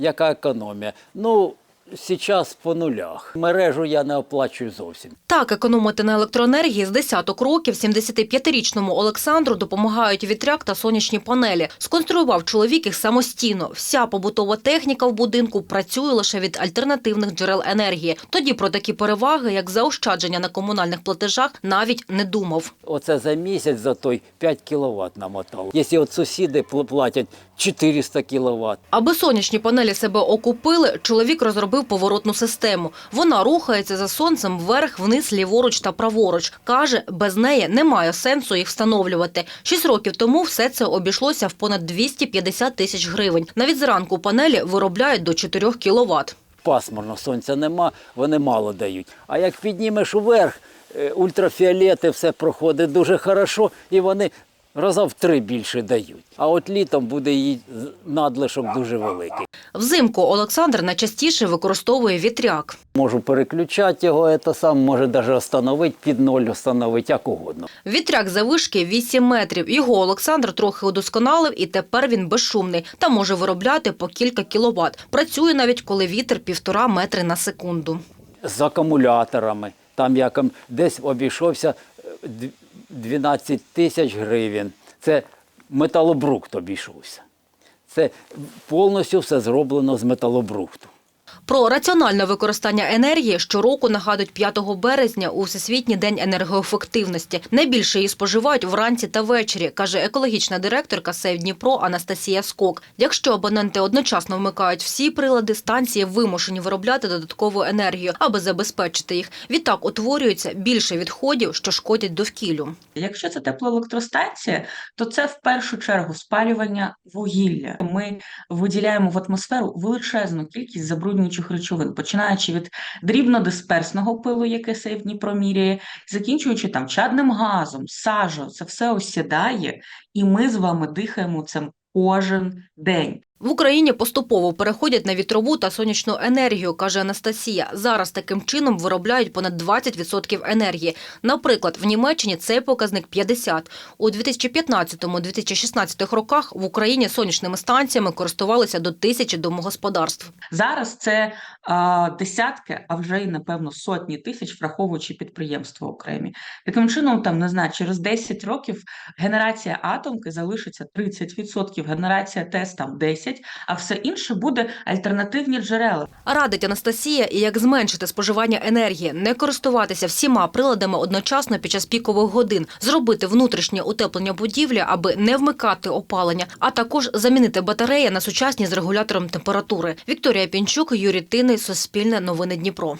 яка економія. Ну, зараз по нулях. Мережу я не оплачую зовсім. Так, економити на електроенергії з десяток років 75-річному Олександру допомагають вітряк та сонячні панелі. Сконструював чоловік їх самостійно. Вся побутова техніка в будинку працює лише від альтернативних джерел енергії. Тоді про такі переваги, як заощадження на комунальних платежах, навіть не думав. Оце за місяць за той 5 кВт намотав. Якщо от сусіди платять 400 кВт, Аби сонячні панелі себе окупили, чоловік розробив поворотну систему. Вона рухається за сонцем вверх, вниз, ліворуч та праворуч. Каже, без неї немає сенсу їх встановлювати. Шість років тому все це обійшлося в понад 250 тисяч гривень. Навіть зранку панелі виробляють до 4 кіловат. пасмурно, сонця нема, вони мало дають. А як піднімеш уверх, е, ультрафіолети все проходить дуже хорошо, і вони раза в три більше дають. А от літом буде її надлишок дуже великий. Взимку Олександр найчастіше використовує вітряк. Можу переключати його, це сам може навіть остановити, під ноль остановити, як угодно. Вітряк завишки 8 метрів. Його Олександр трохи удосконалив, і тепер він безшумний та може виробляти по кілька кіловат. Працює навіть коли вітер півтора метри на секунду. З акумуляторами. Там я ком- десь обійшовся е, 12 тисяч гривень. Це металобрухт обійшовся. Це повністю все зроблено з металобрухту. Про раціональне використання енергії щороку нагадують 5 березня у Всесвітній день енергоефективності. Найбільше її споживають вранці та ввечері, каже екологічна директорка Сейв Дніпро Анастасія Скок. Якщо абоненти одночасно вмикають всі прилади, станції вимушені виробляти додаткову енергію, аби забезпечити їх. Відтак утворюється більше відходів, що шкодять довкіллю. Якщо це теплоелектростанція, то це в першу чергу спалювання вугілля. Ми виділяємо в атмосферу величезну кількість забруднюючих речовин, починаючи від дрібнодисперсного пилу, яке сейф Дніпро міряє, закінчуючи там чадним газом, сажею. Це все осідає, і ми з вами дихаємо цим кожен день. В Україні поступово переходять на вітрову та сонячну енергію, каже Анастасія. Зараз таким чином виробляють понад 20% енергії. Наприклад, в Німеччині цей показник 50. У 2015-2016 роках в Україні сонячними станціями користувалися до тисячі домогосподарств. Зараз це а, десятки, а вже й напевно сотні тисяч, враховуючи підприємства окремі. Таким чином, там не знаю, через 10 років генерація атомки залишиться 30%, генерація ТЕС там 10%, а все інше буде альтернативні джерела. Радить Анастасія, і як зменшити споживання енергії, не користуватися всіма приладами одночасно під час пікових годин, зробити внутрішнє утеплення будівлі, аби не вмикати опалення, а також замінити батареї на сучасні з регулятором температури. Вікторія Пінчук, Юрій Тини, Суспільне новини Дніпро.